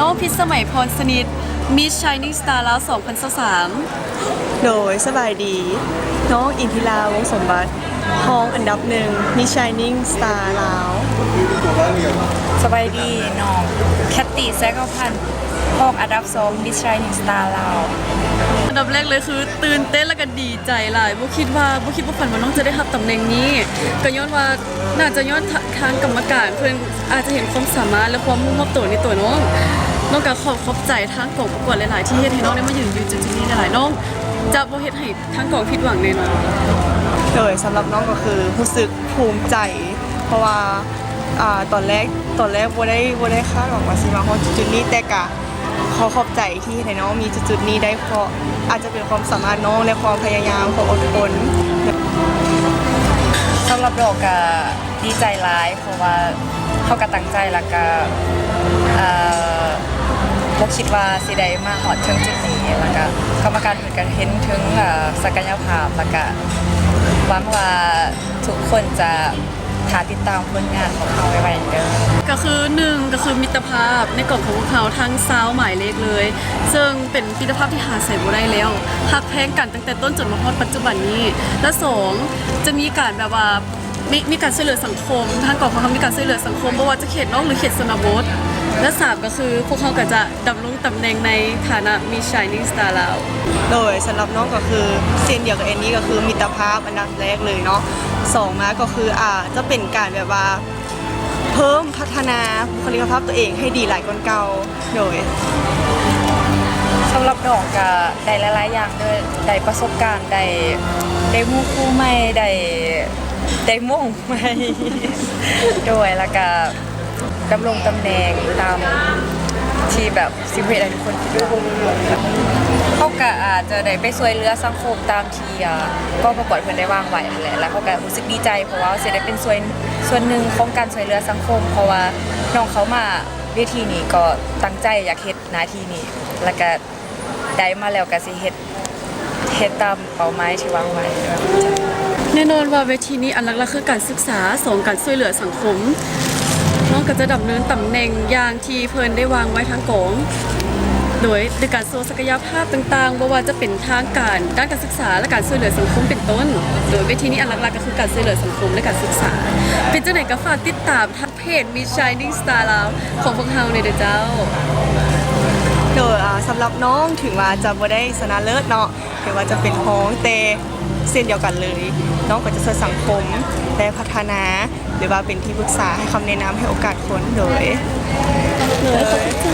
น้องพิษสมัยพรสนิท Miss Shining Star แล้ว2023โดยสบายดี น้องอินทิราวงศ์สมบัติห้องอันดับหนึ่งมี Shining Star ลาวสบายดีน้องแคตตี้แซกพันธ์ ห้องอันดับสองมิชชัยนิสตาร์ลาวอันดับแรกเลยคือ ตื่นเต้นและก็ดีใจหลายบ่คิดว่าบ่คิดว่าฝันว่าน้องจะได้รับตำแหน่งนี้ก็ย้อนว่าน่าจะย้อนทางกรรมการเพิ่นอาจจะเห็นความสามารถและความมุ่งมั่นตัวในตัวน้องน้องก็ขอบขอบใจทางกองประกวดหลาย ๆ ที่เฮ็ดให้น้องได้มายืนอยู่จุดๆนี้หลายๆน้องจะบ่เฮ็ดให้ทางกองผิดหวังแน่นอนโดยสำหรับน้องก็คือรู้สึกภูมิใจ เพราะว่าอ่าตอนแรกตอนแรกบ่ได้บ่ได้คาดหวังว่าสิมาฮอดจุดๆนี้แต่กะ ขอขอบใจที่ให้น้องมีจุดๆนี้ได้เพราะอาจจะเป็นความสามารถน้องและความพยายามความอดทนสำหรับดอกก็ดีใจร้ายเพราะว่าเขาก็ตั้งใจแล้วก็บกคิดว่าสิได้มาหอดถึงจุดนี้แล้วก็กรรมการเพิ่นก็เห็นถึงศักยภาพแล้วก็หวังว่าทุกคนจะหาติดตามผลงานของเขาไว้ๆเด้อ ก็คือหนึ่งก็คือมิตรภาพในกล่องของพวกเขาทั้งซาวหมายเลขเลย ซึ่งเป็นมิตรภาพที่หาใส่บ่ได้แล้วหักแพงกันตั้งแต่ต้นจนมาฮอดปัจจุบันนี้ และสองจะมีการแบบว่ามีมีการช่วยเหลือสังคมทางกล่องของเขามีการช่วยเหลือสังคมไม่ว่าจะเขตนอกหรือเขตชนบทและสามก็คือพวกเขาก็จะดำรงตำแหน่งในฐานะมี Shining Star แล้วโดยสำหรับน้องก็คือเส้นเดียวกับเอนนี้ก็คือมิตรภาพอันดับแรกเลยเนาะสองมาก็คืออ่าจะเป็นการแบบว่า เพิ่มพัฒนาบุคลิกภาพตัวเองให้ดีหลายคนเก่าโดย สำหรับดอกก็ได้หลายๆอย่างด้วยได้ประสบการณ์ได้ได้มู่คู่ใหม่ได้ได้ม่งใหม่ ด้วยแล้วก็ดำรงตำแหน่งตาม ที่แบบสิเวททุกคนคิดว่าเขาก็อาจจะได้ไปช่วยเหลือสังคมตามที่อ่าก็ประกวดเพิ่นได้วางไว้นั่นแหละแล้วเขาก็รู้สึกดีใจเพราะว่าเสิได้เป็นส่วนส่วนหนึ่งของการช่วยเหลือสังคม เพราะว่าน้องเขามาเวทีนี้ก็ตั้งใจอยากเฮ็ดหน้าที่นี้แล้วก็ได้มาแล้วก็สิเฮ็ดเฮ็ดตามเป้าหมายที่วางไว้ด้วยแน่นอนว่าเวทีนี้อันหลักๆคือการศึกษาสองการช่วยเหลือสังคม น้องก็จะดำเนินตำแหน่งอย่างที่เพิ่นได้วางไว้ทางกองโดยในการโซศักยภาพต่างๆบ่ว่าจะเป็นทางการด้านการศึกษาและการช่วยเหลือสังคมเป็นต้น โดยเวทีนี้อันหลักๆก็คือการช่วยเหลือสังคมและการศึกษา เป็นเจ้าไหนก็ฝากติดตามทักเพจ Miss Shining Star ลาวของพวกเฮาในเด้อเจ้า โดยอ่าสำหรับน้องถึงว่าจะบ่ได้ชนะเลิศเนาะถึงว่าจะเป็นห้องแต่เส้นเดียวกันเลย น้องก็จะช่วยสังคมและพัฒนา หรือว่าเป็นที่ปรึกษาให้คำแนะนำให้โอกาสคนโดยเลยขอบใจ